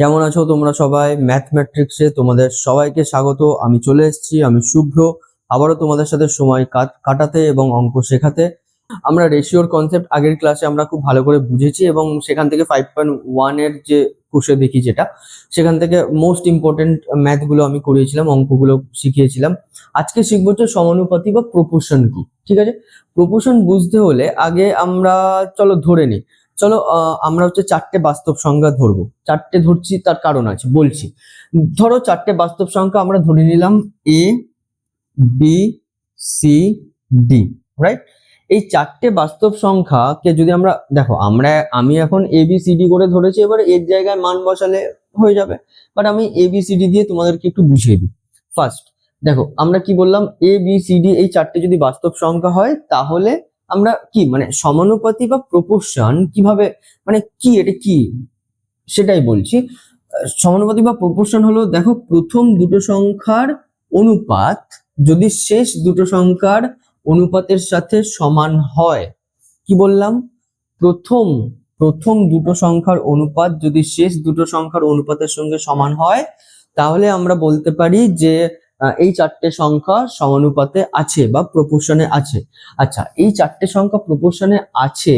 কেমন আছো তোমরা সবাই? ম্যাথমেট্রিক্সে তোমাদের সবাইকে স্বাগত। আমি চলে এসেছি, আমি শুভ্র। আবারও তোমাদের সাথে সময় কাটাতে এবং অঙ্ক শেখাতে। আমরা রেশিওর কনসেপ্ট আগের ক্লাসে আমরা খুব ভালো করে বুঝেছি এবং সেখান থেকে ফাইভ পয়েন্ট ওয়ানের যে কোষে দেখি যেটা, সেখান থেকে মোস্ট ইম্পর্টেন্ট ম্যাথগুলো আমি করিয়েছিলাম, অঙ্কগুলো শিখিয়েছিলাম। আজকে শিখব হচ্ছে সমানুপাতি বা প্রপোর্শন কি, ঠিক আছে? প্রপোর্শন বুঝতে হলে আগে আমরা, চলো ধরে নিই। চলো আমরা হচ্ছে চারটে বাস্তব সংখ্যা ধরবো। চারটে ধরছি, তার কারণ আছে, বলছি। ধরো চারটে বাস্তব সংখ্যা আমরা ধরে নিলাম A B C D right এই চারটে বাস্তব সংখ্যাকে যদি আমরা, দেখো, আমরা, আমি এখন এ বি সি ডি করে ধরেছি, এবার এর জায়গায় মান বসালে হয়ে যাবে। বাট আমি এ বি সি ডি দিয়ে তোমাদেরকে একটু বুঝিয়ে দিই। ফার্স্ট দেখো, আমরা কি বললাম? এ বি সি ডি এই চারটে যদি বাস্তব সংখ্যা হয়, তাহলে আমরা কি মানে সমানুপাতি বা প্রপোর্শন কীভাবে মানে কি, এটা কি? সেটাই বলছি। সমানুপাতি বা প্রপোর্শন হলো, দেখো, প্রথম দুটো সংখ্যার অনুপাত যদি শেষ দুটো সংখ্যার অনুপাতের সাথে সমান হয়, কি বললাম? প্রথম প্রথম দুটো সংখ্যার অনুপাত যদি শেষ দুটো সংখ্যার অনুপাতের সঙ্গে সমান হয়, তাহলে আমরা বলতে পারি যে এই চারটে সংখ্যা সমানুপাতে আছে বা প্রপোর্শনে আছে। আচ্ছা এই চারটে সংখ্যা প্রপোর্শনে আছে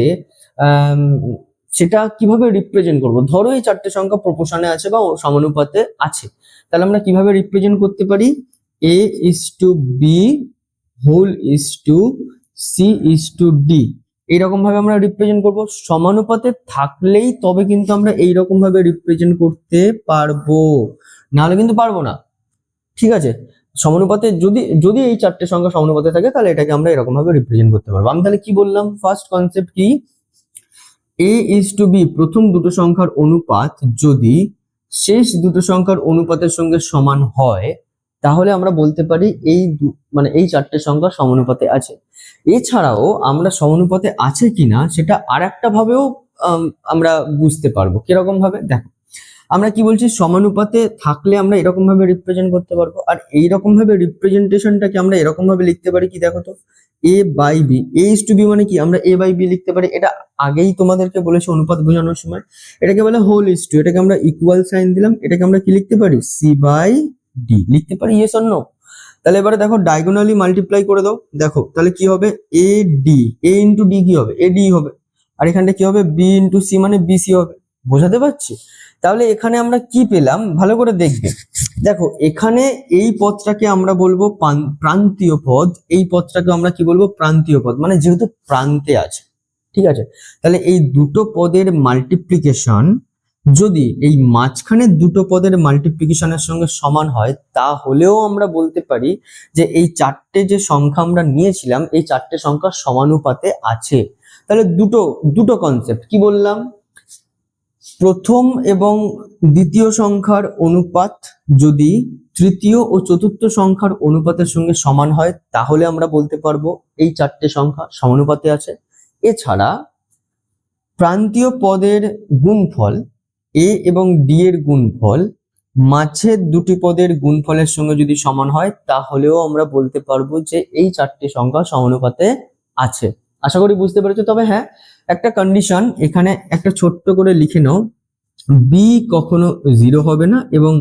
সেটা কীভাবে রিপ্রেজেন্ট করব? ধরো এই চারটে সংখ্যা প্রপোর্শনে আছে বা সমানুপাতে আছে। তাহলে আমরা কীভাবে রিপ্রেজেন্ট করতে পারি? A is to B whole is to C is to D এইরকম ভাবে আমরা রিপ্রেজেন্ট করব। সমানুপাতে থাকলেই তবে কিন্তু আমরা এইরকম ভাবে রিপ্রেজেন্ট করতে পারব। নাহলে কিন্তু পারব না। ঠিক আছে? সমানুপাতে যদি যদি এই চারটে সংখ্যা সমানুপাতে থাকে, তাহলে এটাকে আমরা এরকম ভাবে রিপ্রেজেন্ট করতে পারব। আমি তাহলে কি বললাম? ফার্স্ট কনসেপ্ট কি? এ ইজ টু বি প্রথম দুটো সংখ্যার অনুপাত যদি শেষ দুটো সংখ্যার অনুপাতের সঙ্গে সমান হয়, তাহলে আমরা বলতে পারি এই মানে এই চারটে সংখ্যা সমানুপাতে আছে। এছাড়াও আমরা সমানুপাতে আছে কিনা, সেটা আর একটা ভাবেও আমরা বুঝতে পারব। কীরকম ভাবে? দেখো। আমরা কি বলছি, সমানুপাতে থাকলে আমরা এরকম ভাবে রিপ্রেজেন্ট করতে পারব। আর এইরকম ভাবে রিপ্রেজেন্টেশনটাকে আমরা এরকম ভাবে লিখতে পারি কি দেখো তো? A by B A is to B মানে কি? আমরা এ বাই বি লিখতে পারি। এটা আগেই তোমাদেরকে বলেছি অনুপাত বোঝানোর সময়। এটাকে বলে হোল ইস টু এটাকে আমরা ইকুয়াল সাইন দিলাম। এটাকে আমরা কি লিখতে পারি? সি বাই ডি লিখতে পারি ইয়েস অর নো তাহলে এবারে দেখো ডায়াগোনালি মাল্টিপ্লাই করে দাও। দেখো, তাহলে কি হবে? A D A into D কি হবে? এ ডি হবে। আর এখানটা কি হবে? বি ইন্টু সি মানে বি সি হবে। বোঝাতে পারছি? তাহলে এখানে আমরা কি পেলাম? ভালো করে দেখবে। দেখো, এখানে এই পদটাকে আমরা বলব প্রান্তীয় পদ। এই পদটাকে আমরা কি বলব? প্রান্তীয় পদ। মানে যেহেতু প্রান্তে আছে। ঠিক আছে? তাহলে এই দুটো পদের মাল্টিপ্লিকেশন যদি এই মাঝখানে দুটো পদের মাল্টিপ্লিকেশনের সঙ্গে সমান হয়, তাহলেও আমরা বলতে পারি যে এই চারটে যে সংখ্যা আমরা নিয়েছিলাম, এই চারটে সংখ্যা সমানুপাতে আছে। তাহলে দুটো দুটো কনসেপ্ট কি বললাম? প্রথম এবং দ্বিতীয় সংখ্যার অনুপাত যদি তৃতীয় ও চতুর্থ সংখ্যার অনুপাতের সঙ্গে সমান হয়, তাহলে আমরা বলতে পারব এই চারটে সংখ্যা সমানুপাতে আছে। এছাড়া প্রান্তীয় পদের গুণফল, এ এবং ডি এর গুণফল মাঝের দুটি পদের গুণফলের সঙ্গে যদি সমান হয়, তাহলেও আমরা বলতে পারব যে এই চারটি সংখ্যা সমানুপাতে আছে। আশা করি বুঝতে পেরেছ। তবে হ্যাঁ একটা কন্ডিশন এখানে একটা ছোট্ট করে লিখে নাও বি কখনো জিরো হবে না এবং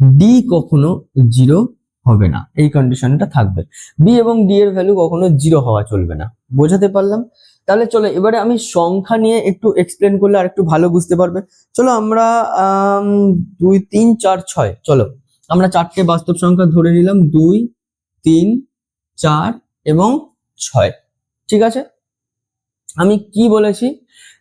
ডি কখনো জিরো হবে না। এই কন্ডিশনটা থাকবে। বি এবং ডি এর ভ্যালু কখনো জিরো হওয়া চলবে না। বোঝাতে পারলাম? তাহলে চলো এবারে আমি সংখ্যা নিয়ে একটু এক্সপ্লেন করলে আর একটু ভালো বুঝতে পারবে। চলো আমরা আম, দুই তিন চার ছয় চলো। আমরা চারটে বাস্তব সংখ্যা ধরে নিলাম দুই তিন চার এবং ছয়। ঠিক আছে? আমি কি বলেছি?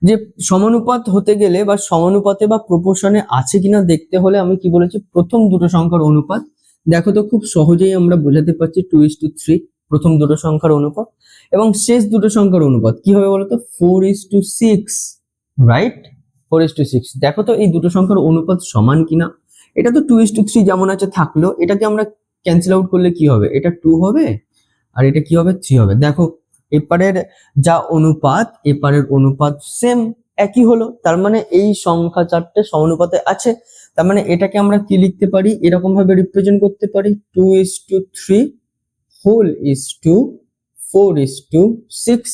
যে সমানুপাত হতে গেলে বা সমানুপাতে বা প্রপোর্শনে আছে কিনা দেখতে হলে আমি কি বলেছি? প্রথম দুটো সংখ্যার অনুপাত। দেখো তো খুব সহজেই আমরা বোঝাতে পারছি টু ইস টু থ্রি প্রথম দুটো সংখ্যার অনুপাত। এবং শেষ দুটো সংখ্যার অনুপাত। কি হবে বলতো? Four is to six right four is to six দেখো তো এই দুটো সংখ্যার অনুপাত সমান কিনা? এটা তো টু ইস টু থ্রি যেমন আছে থাকল। এটাকে আমরা ক্যান্সেল আউট করলে কি হবে? এটা টু হবে। আর এটা কি হবে? থ্রি হবে। দেখো এপারের যা অনুপাত, এপারের অনুপাত সেম একই হলো, তার মানে এই সংখ্যা চারটে সমানুপাতে আছে, তার মানে এটাকে আমরা কি লিখতে পারি? এরকম ভাবে রিপ্রেজেন্ট করতে পারি two is to three whole is to four is to six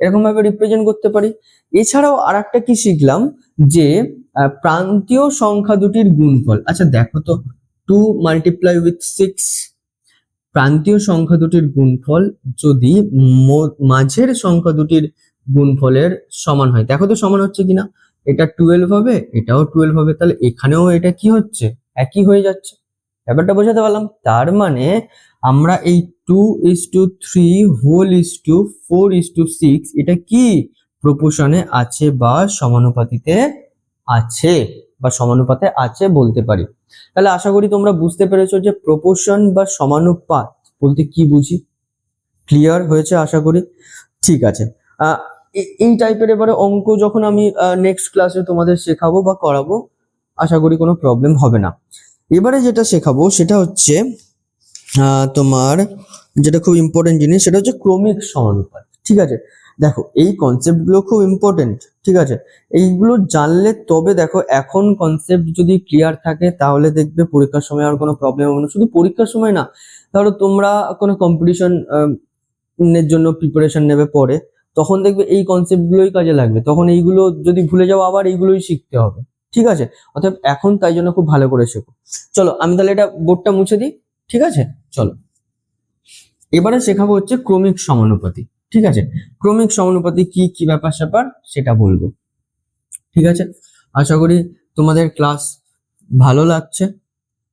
এরকম ভাবে রিপ্রেজেন্ট করতে পারি। এছাড়াও আর একটা কি শিখলাম? যে প্রান্তীয় সংখ্যা দুটির গুণফল আচ্ছা দেখো তো টু মাল্টিপ্লাই উইথ সিক্স প্রান্তীয় সংখ্যা দুটির গুণফল যদি মাঝের সংখ্যা দুটির গুণফলের সমান হয়, দেখো তো সমান হচ্ছে কিনা? এটা টুয়েলভ হবে, এটাও টুয়েলভ হবে, তাহলে এখানেও এটা কি হচ্ছে? একই হয়ে যাচ্ছে। ব্যাপারটা বোঝাতে পারলাম? তার মানে আমরা এই two is to three whole is to four is to six এটা কি? প্রপোশনে আছে বা সমানুপাতিতে আছে। বা সমানুপাতে আছে বলতে পারি। তাহলে আশা করি তোমরা বুঝতে পেরেছ যে প্রপোর্শন বা সমানুপাত বলতে কি বুঝি? ক্লিয়ার হয়েছে আশা করি? ঠিক আছে। এই টাইপের এবারে অঙ্ক যখন আমি নেক্সট ক্লাসে তোমাদের শেখাবো বা করাবো, আশা করি কোনো প্রবলেম হবে না। এবারে যেটা শেখাবো সেটা হচ্ছে তোমার যেটা খুব ইম্পর্টেন্ট জিনিস সেটা হচ্ছে ক্রমিক সমানুপাত। ঠিক আছে? দেখো, এই কনসেপ্টগুলো খুব ইম্পর্টেন্ট ঠিক আছে? এইগুলো জানলে তবে দেখো, এখন কনসেপ্ট যদি ক্লিয়ার থাকে, তাহলে দেখবে পরীক্ষার সময় আর কোনো প্রবলেম হবে না। শুধু পরীক্ষার সময় না, ধরো তোমরা কোনো কম্পিটিশন এর জন্য প্রিপারেশন নেবে পরে, তখন দেখবে এই কনসেপ্টগুলোই কাজে লাগবে। তখন এইগুলো যদি ভুলে যাও, আবার এইগুলোই শিখতে হবে, ঠিক আছে? অর্থাৎ এখন তাই জন্য খুব ভালো করে শেখো। চলো, আমি তাহলে এটা বোর্ডটা মুছে দিই, ঠিক আছে? চলো। এবারে শেখাবো হচ্ছে ক্রমিক সমানুপাতি। ঠিক আছে? ক্রমিক সমানুপাতি কি কি ব্যাপার স্যাপার সেটা বলব। ঠিক আছে? আশা করি তোমাদের ক্লাস ভালো লাগছে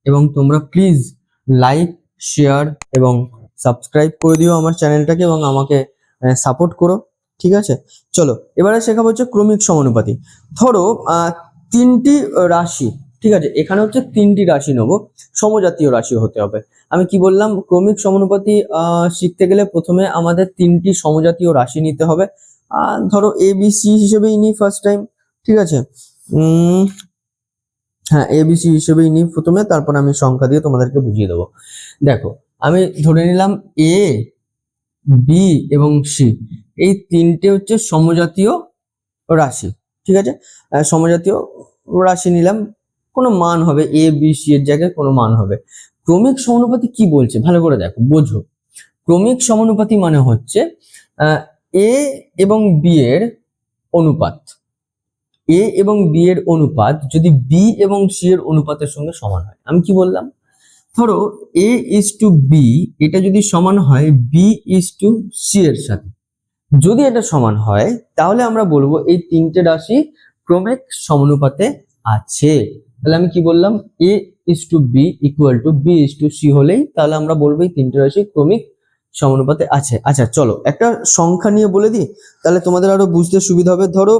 এবং তোমরা প্লিজ লাইক শেয়ার এবং সাবস্ক্রাইব করে দিও আমার চ্যানেলটাকে এবং আমাকে সাপোর্ট করো। ঠিক আছে? চলো, এবারে শেখাবো হচ্ছে ক্রমিক সমানুপাতি ধরো তিনটি রাশি ঠিক আছে, এখানে হচ্ছে তিনটি রাশি নেব, সমজাতীয় রাশি হতে হবে। আমি কি বললাম, ক্রমিক সমানুপাতি শিখতে গেলে প্রথমে আমাদের তিনটি সমজাতীয় রাশি নিতে হবে। ধরো এ বি সি হিসেবেই নিই ফার্স্ট টাইম ঠিক আছে? হ্যাঁ এ বি সি হিসেবেই নিই প্রথমে, তারপর আমি সংখ্যা দিয়ে তোমাদেরকে বুঝিয়ে দেবো। দেখো, আমি ধরে নিলাম এ বি এবং সি এই তিনটে হচ্ছে সমজাতীয় রাশি, ঠিক আছে? সমজাতীয় রাশি নিলাম কোনো মান হবে এ বি সি এর জায়গায় কোনো মান হবে। ক্রমিক সমানুপাতি কি বলছে? ভালো করে দেখো, বোঝো। ক্রমিক সমানুপাতি মানে হচ্ছে এ এবং বি এর অনুপাত। এ এবং বি এর অনুপাত যদি বি এবং সি এর অনুপাতের সঙ্গে সমান হয়, আমি কি বললাম? ধরো এ ইজ টু বি এটা যদি সমান হয় বি ইজ টু সি এর সাথে। যদি এটা সমান হয়, তাহলে আমরা বলব এই তিনটে রাশি ক্রমিক সমানুপাতে আছে। তাহলে আমি কি বললাম? A is to B equal to B is to C হলেই তাহলে আমরা বলব এই তিনটে রাশি ক্রমিক সমানুপাতে আছে। আচ্ছা চলো, একটা সংখ্যা নিয়ে বলে দিই, তাহলে তোমাদের আরও বুঝতে সুবিধা হবে। ধরো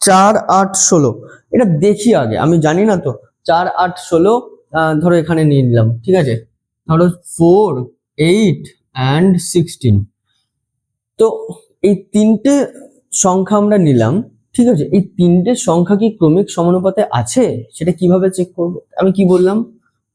চার, আট, ষোলো। এটা দেখি আগে, আমি জানি না তো। চার, আট, ষোলো ধরো এখানে নিয়ে নিলাম, ঠিক আছে? ধরো ফোর এইট অ্যান্ড সিক্সটিন তো এই তিনটে সংখ্যা আমরা নিলাম ঠিক আছে, এই তিনটে সংখ্যা কি ক্রমিক সমানুপাতে আছে? সেটা কীভাবে চেক করব? আমি কি বললাম?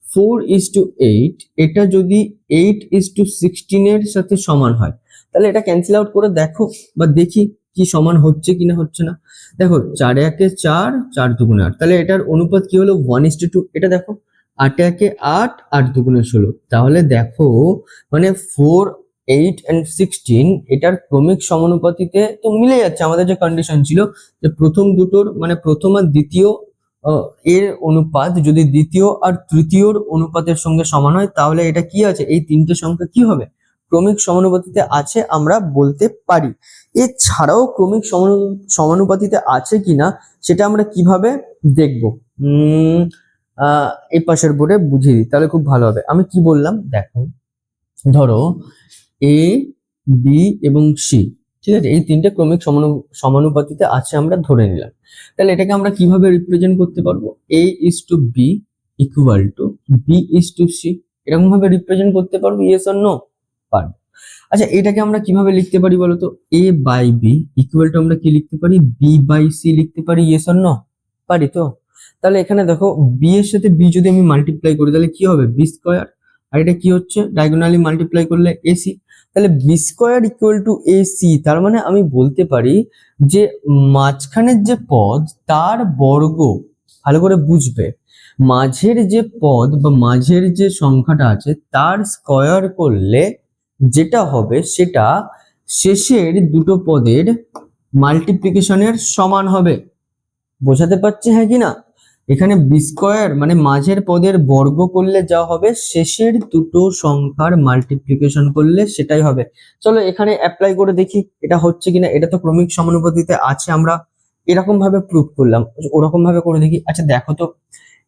ফোর ইজ টু এইট এটা যদি এইট ইজ টু সিক্সটিনের সাথে সমান হয়, তাহলে এটা ক্যান্সেল আউট করে দেখো বা দেখি কি সমান হচ্ছে কিনা হচ্ছে না। দেখো, চার একে চার চার দুগুণে আট, তাহলে এটার অনুপাত কি হলো? ওয়ান ইস টু এটা দেখো, আট একে আট আট দুগুণে ষোলো, তাহলে দেখো মানে ফোর এইট অ্যান্ড সিক্সটিন এটার ক্রমিক সমানুপাতিতে তো মিলে যাচ্ছে। আমাদের যে কন্ডিশন ছিল যে প্রথম দুটোর মানে প্রথম আর দ্বিতীয় এর অনুপাত যদি দ্বিতীয় আর তৃতীয়র অনুপাতের সঙ্গে সমান হয়, তাহলে এটা কি আছে? এই তিনটে সংখ্যা কি হবে? ক্রমিক সমানুপাতিতে আছে আমরা বলতে পারি। এছাড়াও ক্রমিক সমানু- সমানুপাতিতে আছে কিনা, সেটা আমরা কীভাবে দেখব? এই পাশের বোর্ডে বুঝিয়ে দিই, তাহলে খুব ভালো হবে। আমি কি বললাম? দেখো, ধরো এ বি এবং সি ঠিক আছে? এই তিনটে ক্রমিক সমানু, সমানুপাতিতে আছে আমরা ধরে নিলাম। তাহলে এটাকে আমরা কীভাবে রিপ্রেজেন্ট করতে পারব? A is to B equal to B is to C এরকম ভাবে রিপ্রেজেন্ট করতে পারব? ইয়েস অর নো পারব। আচ্ছা এটাকে আমরা কীভাবে লিখতে পারি বলতো? A by B equal to আমরা কি লিখতে পারি? বি বাই সি লিখতে পারি? ইয়েস অর নো পারি তো? তাহলে এখানে দেখো বি এর সাথে বি যদি আমি মাল্টিপ্লাই করি, তাহলে কি হবে? বি স্কোয়ার আর এটা কি হচ্ছে? ডায়াগোনালি মাল্টিপ্লাই করলে এসি তাহলে B square equal to AC তার মানে আমি বলতে পারি যে মাঝখানের যে পদ, তার বর্গ, ভালো করে বুঝবে, মাঝের যে পদ বা মাঝের যে সংখ্যাটা আছে, তার স্কয়ার করলে যেটা হবে সেটা শেষের দুটো পদের মাল্টিপ্লিকেশনের সমান হবে। বোঝাতে পারছি হ্যাঁ কি না? এখানে বি স্কোয়ার মানে মাঝের পদের বর্গ করলে যা হবে, শেষের দুটো সংখ্যার মাল্টিপ্লিকেশন করলে সেটাই হবে। চলো এখানে অ্যাপ্লাই করে দেখি এটা হচ্ছে কিনা, এটা তো ক্রমিক সমানুপাতিতে আছে, আমরা এরকম ভাবে প্রুভ করলাম ওরকম ভাবে করে দেখি। আচ্ছা দেখো তো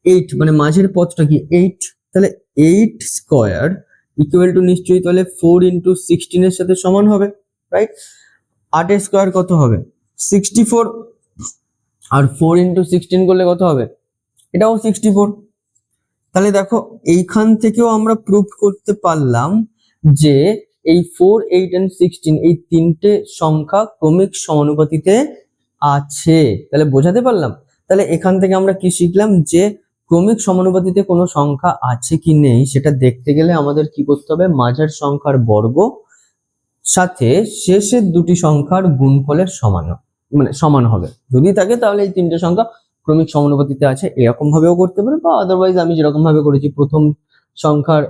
এইট মানে মাঝের পদটা কি এইট তাহলে এইট স্কোয়ার ইকুয়াল টু নিশ্চয়ই তাহলে ফোর ইন্টু সিক্সটিনের সাথে সমান হবে রাইট আটের স্কোয়ার কত হবে? সিক্সটি ফোর আর ফোর ইন্টু সিক্সটিন করলে কত হবে? এটাও সিক্সটি ফোর তাহলে দেখো, এইখান থেকেও আমরা প্রুভ করতে পারলাম যে এই ফোর এইট এন্ড সিক্সটিন এই তিনটে সংখ্যা ক্রমিক সমানুপাতিতে আছে। তাহলে বোঝাতে পারলাম? তাহলে এখান থেকে আমরা কি শিখলাম? যে ক্রমিক সমানুপাতিতে কোনো সংখ্যা আছে কি নেই, সেটা দেখতে গেলে আমাদের কি করতে হবে? মাঝের সংখ্যার বর্গ সাথে শেষের দুটি সংখ্যার গুণফলের সমান মানে সমান হবে। যদি থাকে তাহলে এই তিনটে সংখ্যা ক্রমিক সমানুপাতিতে আছে, এরকম ভাবেও করতে পারে বা আদারওয়াইজ আমি যেরকম ভাবে করেছি, প্রথম সংখ্যার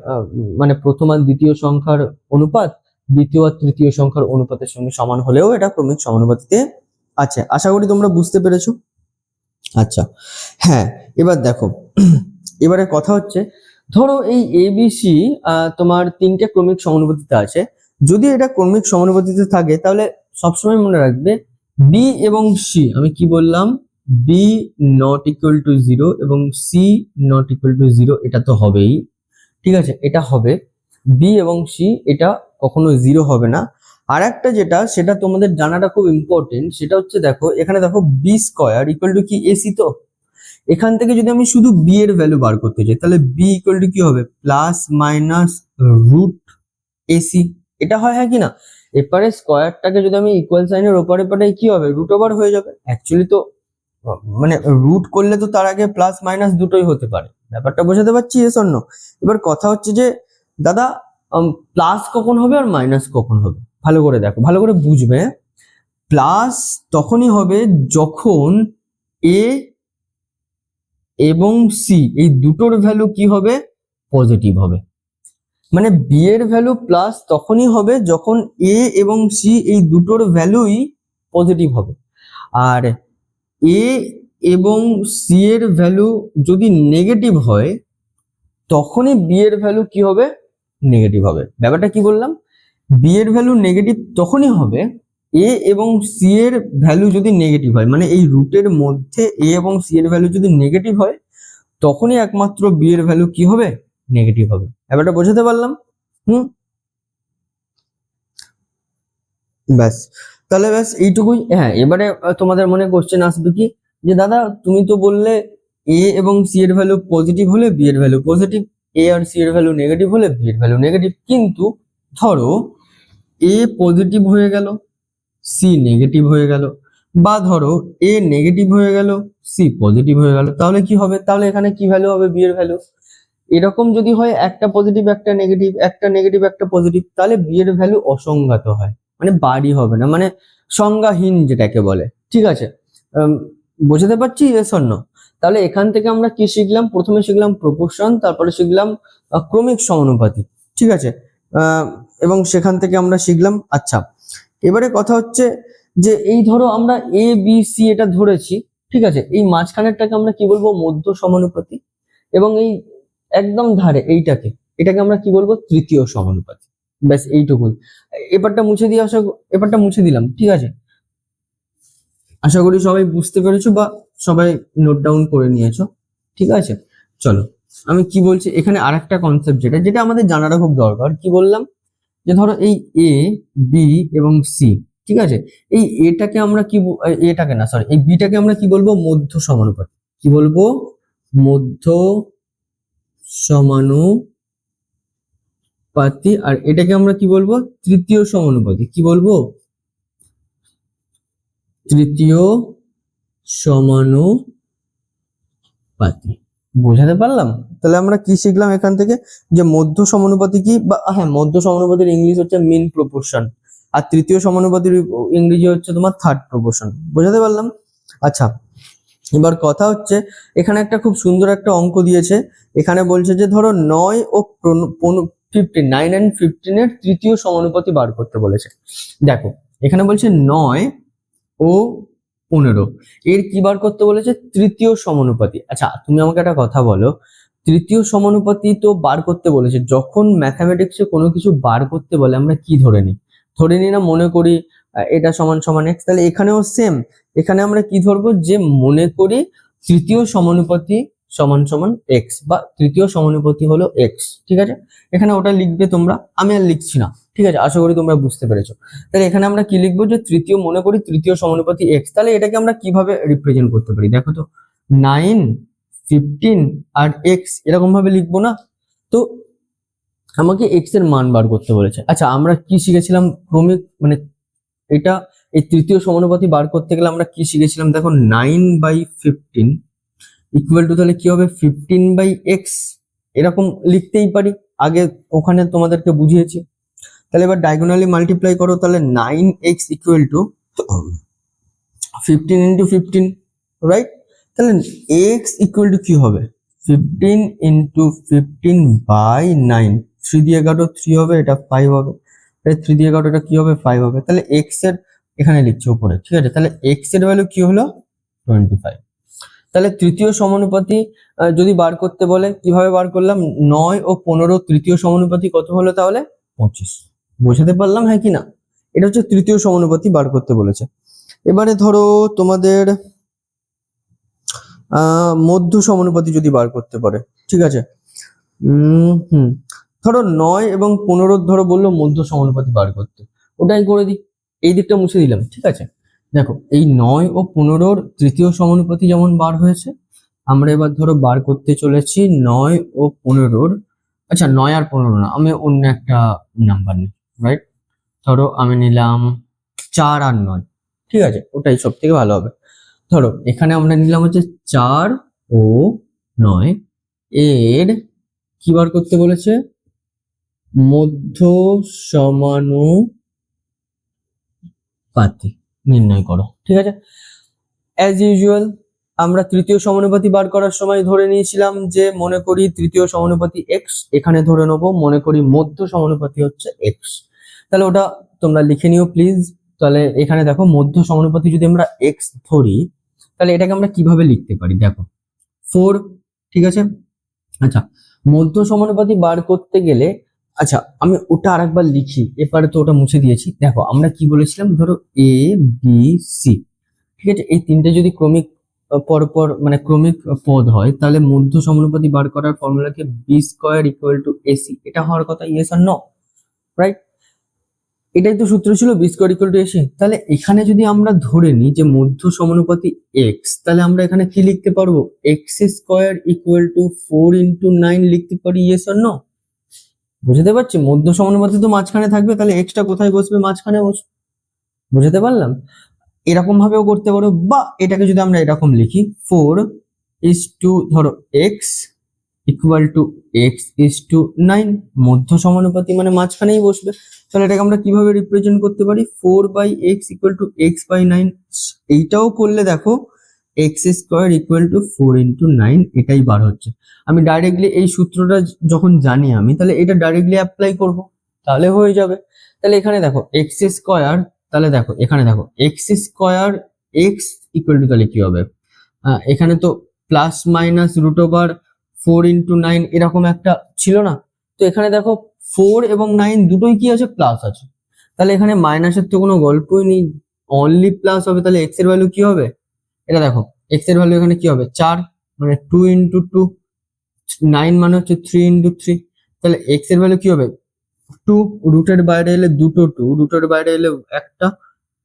মানে প্রথম আর দ্বিতীয় সংখ্যার অনুপাত, দ্বিতীয় আর তৃতীয় সংখ্যার অনুপাতের সঙ্গে সমান হলেও এটা ক্রমিক সমানুপাতিতে আছে। আশা করি তোমরা বুঝতে পেরেছ। আচ্ছা হ্যাঁ এবার দেখো এবারে কথা হচ্ছে, ধরো এই এবিসি তোমার তিনটে ক্রমিক সমানুপাতিতে আছে, যদি এটা ক্রমিক সমানুপাতিতে থাকে, তাহলে সবসময় মনে রাখবে বি এবং সি আমি কি বললাম? B not equal to zero এবং C not equal to zero এটা তো হবেই। ঠিক আছে, এটা হবে। বি এবং সি এটা কখনো জিরো হবে না। আর একটা যেটা, সেটা তোমাদের জানাটা খুব ইম্পর্টেন্ট সেটা হচ্ছে দেখো, এখানে দেখো বি স্কোয়ার ইকুয়াল টু কি? এসি তো। এখান থেকে যদি আমি শুধু বি এর ভ্যালু বার করতে চাই তাহলে বি ইকুয়াল টু কি হবে? প্লাস মাইনাস রুট এসি এটা হয় হ্যাঁ কি না? এপারে স্কোয়ারটাকে যদি আমি ইকুয়াল সাইনের ওপারে পাঠাই, কি হবে? রুট ওভার হয়ে যাবে। অ্যাকচুয়ালি তো মানে রুট করলে তো তার আগে প্লাস মাইনাস দুটোই হতে পারে। ব্যাপারটা বোঝাতে পারছি এস অন্য এবার কথা হচ্ছে যে, দাদা প্লাস কখন হবে আর মাইনাস কখন হবে? ভালো করে দেখো, ভালো করে বুঝবে। প্লাস তখনই হবে যখন এ এবং সি এই দুটোর ভ্যালু কি হবে? পজিটিভ হবে। মানে বি এর ভ্যালু প্লাস তখনই হবে যখন এ এবং সি এই দুটোর ভ্যালুই পজিটিভ হবে। আর এ এবং সি এর ভ্যালু যদি নেগেটিভ হয়, তখনই বি এর ভ্যালু কি হবে? নেগেটিভ হবে। ব্যাপারটা কি বললাম? বি এর ভ্যালু নেগেটিভ তখনই হবে এ এবং সি এর ভ্যালু যদি নেগেটিভ হয় মানে এই রুটের মধ্যে এ এবং সি এর ভ্যালু যদি নেগেটিভ হয়, তখনই একমাত্র বি এর ভ্যালু কি হবে? নেগেটিভ হবে। ব্যাপারটা বোঝাতে পারলাম? হুম? ব্যাস। তাহলে ব্যাস এইটুকুই। হ্যাঁ এবারে তোমাদের মনে কোশ্চেন আসবে কি? যে দাদা, তুমি তো বললে এ এবং সি এর ভ্যালু পজিটিভ হলে বি এর ভ্যালু পজিটিভ এ আর সি এর ভ্যালু নেগেটিভ হলে বি এর ভ্যালু নেগেটিভ কিন্তু ধরো এ পজিটিভ হয়ে গেল সি নেগেটিভ হয়ে গেল, বা ধরো এ নেগেটিভ হয়ে গেল সি পজিটিভ হয়ে গেল, তাহলে কি হবে? তাহলে এখানে কি ভ্যালু হবে বি এর ভ্যালু এরকম যদি হয়, একটা পজিটিভ একটা নেগেটিভ একটা নেগেটিভ একটা পজিটিভ তাহলে বি এর ভ্যালু অসংজ্ঞাত হয়। মানে বাড়ি হবে না মানে সংজ্ঞাহীন যেটাকে বলে, ঠিক আছে? বোঝাতে পারছি? এস তাহলে এখান থেকে আমরা কি শিখলাম? প্রথমে শিখলাম প্রপোর্শন তারপরে শিখলাম ক্রমিক সমানুপাতি ঠিক আছে? এবং সেখান থেকে আমরা শিখলাম আচ্ছা এবারে কথা হচ্ছে যে এই ধরো আমরা এ বি সি এটা ধরেছি, ঠিক আছে? এই মাঝখানেরটাকে আমরা কি বলব? মধ্য সমানুপাতি এবং এই একদম ধারে এইটাকে, এটাকে আমরা কি বলব? তৃতীয় সমানুপাতি ব্যাস, এইটুকুই। এবারটা মুছে দিয়ে আশা এবারটা মুছে দিলাম, ঠিক আছে? আশা করি সবাই বুঝতে পেরেছ বা সবাই নোট ডাউন করে নিয়েছো, ঠিক আছে? চলো, আমি কি বলছি? এখানে আরেকটা কনসেপ্ট যেটা যেটা আমাদের জানাটা খুব দরকার। কি বললাম? যে ধরো এই এ বি এবং সি ঠিক আছে? এই এটাকে আমরা কি এটাকে না সরি এই বিটাকে আমরা কি বলব? মধ্য সমানুপাতি। কি বলব? মধ্য সমানুপাতি। আর এটাকে আমরা কি বলব? তৃতীয় সমানুপাতি কি বলব? তৃতীয় সমানুপাতি বোঝাতে পারলাম? তাহলে আমরা কি শিখলাম এখান থেকে? যে মধ্য সমানুপাতি কি? বা হ্যাঁ মধ্য সমানুপাতির ইংলিশ হচ্ছে মিন প্রপোর্শন আর তৃতীয় সমানুপাতির ইংরেজি হচ্ছে তোমার থার্ড প্রপোর্শন বোঝাতে পারলাম? আচ্ছা এবার কথা হচ্ছে, এখানে একটা খুব সুন্দর একটা অঙ্ক দিয়েছে। এখানে বলছে যে, ধরো নয় ও ফিফটিন নাইন অ্যান্ড ফিফটিনের তৃতীয় সমানুপাতি বার করতে বলেছে। দেখো, এখানে বলছে নয় ও পনেরো। এর কি বার করতে বলেছে? তৃতীয় সমানুপাতি। আচ্ছা তুমি আমাকে একটা কথা বলো। তৃতীয় সমানুপাতি তো বার করতে বলেছে। যখন ম্যাথামেটিক্সে কোনো কিছু বার করতে বলে, আমরা কি ধরে নিই? ধরে নিই না, মনে করি এটা সমান সমান এক্স তাহলে এখানেও সেম এখানে আমরা কি ধরবো? যে মনে করি তৃতীয় সমানুপাতি সমান সমান এক্স বা তৃতীয় সমানুপাতি হলো এক্স ঠিক আছে? এখানে ওটা লিখবে তোমরা, আমি আর লিখছি না, ঠিক আছে? আশা করি তোমরা বুঝতে পেরেছ। তাহলে এখানে আমরা কি লিখব? যে তৃতীয়, মনে করি তৃতীয় সমানুপাতি এক্স তাহলে এটাকে আমরা কীভাবে রিপ্রেজেন্ট করতে পারি? দেখো তো নাইন ফিফটিন আর এক্স এরকম ভাবে লিখব না? তো আমাকে এক্সের মান বার করতে বলেছে। আচ্ছা আমরা কি শিখেছিলাম? ক্রমিক মানে এটা, এই তৃতীয় সমানুপাতি বার করতে গেলে আমরা কি শিখেছিলাম? দেখো nine by fifteen equal to তাহলে কি হবে? ফিফটিন বাই এক্স এরকম লিখতেই পারি। আগে ওখানে তোমাদেরকে বুঝিয়েছি। তাহলে এবার ডায়াগোনালি মাল্টিপ্লাই করো, তাহলে nine X equal to fifteen into fifteen right তাহলে এক্স ইকুয়াল টু কি হবে? Fifteen into fifteen by nine three দিয়ে কাটো থ্রি হবে, এটা ফাইভ হবে। থ্রি দিয়ে কাটো এটা কি হবে? ফাইভ হবে। তাহলে এক্সের এখানে লিখছে উপরে, ঠিক আছে? তাহলে এক্সের ভ্যালু কি হলো? টোয়েন্টি ফাইভ তাহলে তৃতীয় সমানুপাতি যদি বার করতে বলে কীভাবে বার করলাম? নয় ও পনেরো তৃতীয় সমানুপাতি কত হলো তাহলে? পঁচিশ। বোঝাতে পারলাম হ্যাঁ কি না? এটা হচ্ছে তৃতীয় সমানুপাতি বার করতে বলেছে। এবারে ধরো তোমাদের মধ্য সমানুপাতি যদি বার করতে পারে, ঠিক আছে? হুম। ধরো নয় এবং পনেরো ধরো বলল মধ্য সমানুপাতি বার করতে। ওটাই করে দিই। এই দিকটা মুছে দিলাম, ঠিক আছে? দেখো, এই নয় ও পনেরোর তৃতীয় সমানুপাতি যেমন বার হয়েছে, আমরা এবার ধরো বার করতে চলেছি নয় ও পনেরোর আচ্ছা নয় আর পনেরো না, আমি অন্য একটা নাম্বার নিই রাইট ধরো আমি নিলাম চার আর নয়, ঠিক আছে, ওটাই সব থেকে ভালো হবে। ধরো, এখানে আমরা নিলাম হচ্ছে চার ও নয়, এর কি বার করতে বলেছে? মধ্য সমানুপাতি। নির্ণয় করো, ঠিক আছে? অ্যাজ ইউজুয়াল আমরা তৃতীয় সমানুপাতি বার করার সময় ধরে নিয়েছিলাম যে মনে করি তৃতীয় সমানুপাতি এক্স এখানে ধরে নেব, মনে করি মধ্য সমানুপাতি হচ্ছে এক্স তাহলে ওটা তোমরা লিখে নিও প্লিজ তাহলে এখানে দেখো, মধ্য সমানুপাতি যদি আমরা এক্স ধরি, তাহলে এটাকে আমরা কীভাবে লিখতে পারি? দেখো ফোর ঠিক আছে? আচ্ছা মধ্য সমানুপাতি বার করতে গেলে আচ্ছা আমি ওটা আরেকবার লিখি এবারে তো ওটা মুছে দিয়েছি। দেখো, আমরা কি বলেছিলাম? ধরো এ বি সি ঠিক আছে? এই তিনটে যদি ক্রমিক পরপর মানে ক্রমিক পদ হয়, তাহলে মধ্য সমানুপাতি বার করার ফর্মুলাকে B square equal to AC এটা হওয়ার কথা ইয়েস আর নো রাইট এটাই তো সূত্র ছিল B square equal to AC তাহলে এখানে যদি আমরা ধরে নিই যে মধ্য সমানুপাতি এক্স তাহলে আমরা এখানে কি লিখতে পারব? X square equal to four into nine লিখতে পারি ইয়েস আর নো বুঝতে পারছি? মধ্য সমানুপাতি তো মাঝখানে থাকবে, তাহলে এক্সটা কোথায় বসবে মাঝখানে বসবে বুঝতে পারলাম? এরকম ভাবেও করতে পারো, বা এটাকে যদি আমরা এরকম লিখি ফোর ইস টু ধরো X equal to X is to nine মধ্য সমানুপাতি মানে মাঝখানেই বসবে। তাহলে এটাকে আমরা কীভাবে রিপ্রেজেন্ট করতে পারি? Four by X equal to X by nine এইটাও করলে দেখো X square equal to four into nine এটাই বার হচ্ছে। আমি ডাইরেক্টলি এই সূত্রটা যখন জানি আমি, তাহলে এটা ডাইরেক্টলি অ্যাপ্লাই করব, তাহলে হয়ে যাবে। তাহলে এখানে দেখো এক্স স্কোয়ার তাহলে দেখো, এখানে দেখো X square X equal to তাহলে কি হবে? এখানে তো plus minus root over four into nine এরকম একটা ছিল না। তো এখানে দেখো ফোর এবং নাইন দুটোই কি আছে? প্লাস আছে। তাহলে এখানে মাইনাসের তো কোনো গল্পই নেই। অনলি প্লাস হবে, তাহলে এক্সের ভ্যালু কি হবে? এটা দেখো এক্সের ভ্যালু এখানে কি হবে? চার মানে টু ইন্টু টু নাইন মানে হচ্ছে থ্রি ইন্টু থ্রি তাহলে এক্সের ভ্যালু কি হবে? টু রুটের বাইরে এলে দুটো টু রুটের বাইরে এলে একটা,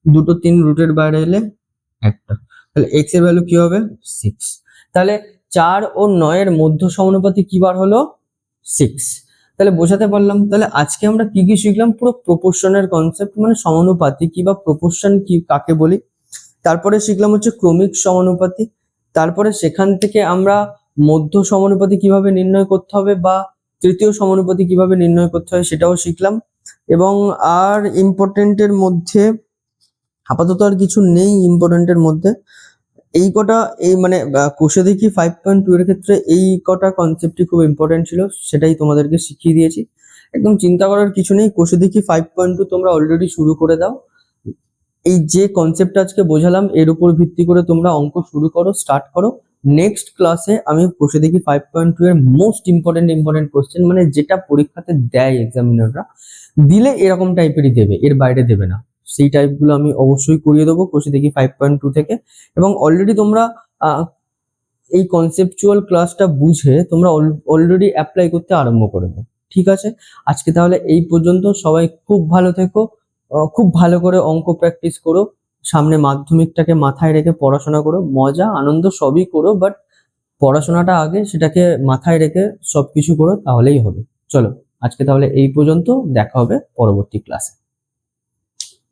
দুটো তিন রুটের বাইরে এলে একটা। তাহলে এক্সের ভ্যালু কি হবে? সিক্স তাহলে চার ও নয়ের মধ্য সমানুপাতি কি বার হলো? সিক্স তাহলে বোঝাতে পারলাম, তাহলে আজকে আমরা কি কি শিখলাম? পুরো প্রপোর্শনের কনসেপ্ট মানে সমানুপাতি কি বা প্রপোর্শন কি, কাকে বলি? তারপরে শিখলাম হচ্ছে ক্রমিক সমানুপাতি। তারপরে সেখান থেকে আমরা মধ্য সমানুপাতি কীভাবে নির্ণয় করতে হবে বা তৃতীয় সমানুপাতি কীভাবে নির্ণয় করতে হয় সেটাও শিখলাম। এবং আর ইম্পর্টেন্টের মধ্যে আপাতত আর কিছু নেই ইম্পর্টেন্টের মধ্যে। এই কটা, এই মানে কোষে দেখি ফাইভ পয়েন্ট টু এর ক্ষেত্রে এই কটা কনসেপ্টই খুব ইম্পর্টেন্ট ছিল, সেটাই তোমাদেরকে শিখিয়ে দিয়েছি। একদম চিন্তা করার কিছু নেই, কোষে দেখি ফাইভ পয়েন্ট টু তোমরা অলরেডি শুরু করে দাও। এই যে কনসেপ্টটা আজকে বোঝালাম, এর উপর ভিত্তি করে তোমরা অঙ্ক শুরু করো স্টার্ট করো। নেক্সট ক্লাসে আমি বসে দেখি ফাইভ পয়েন্ট টু এর মোস্ট ইম্পর্টেন্ট ইম্পর্টেন্ট কোশ্চেন মানে যেটা পরীক্ষাতে দেয় এক্সামিনাররা দিলে এরকম টাইপেরই দেবে, এর বাইরে দেবে না। সেই টাইপগুলো আমি অবশ্যই করিয়ে দেবো কোষে দেখি ফাইভ পয়েন্ট টু থেকে। এবং অলরেডি তোমরা এই কনসেপচুয়াল ক্লাসটা বুঝে তোমরা অলরেডি অ্যাপ্লাই করতে আরম্ভ করে দাও। ঠিক আছে? আজকে তাহলে এই পর্যন্ত। সবাই খুব ভালো থেকো। খুব ভালো করে অঙ্ক প্র্যাকটিস করো, সামনে মাধ্যমিকটাকে মাথায় রেখে পড়াশোনা করো, মজা, আনন্দ সবই করো বাট পড়াশোনাটা আগে সেটাকে মাথায় রেখে সবকিছু করো, তাহলেই হবে। চলো, আজকে তাহলে এই পর্যন্ত, দেখা হবে পরবর্তী ক্লাসে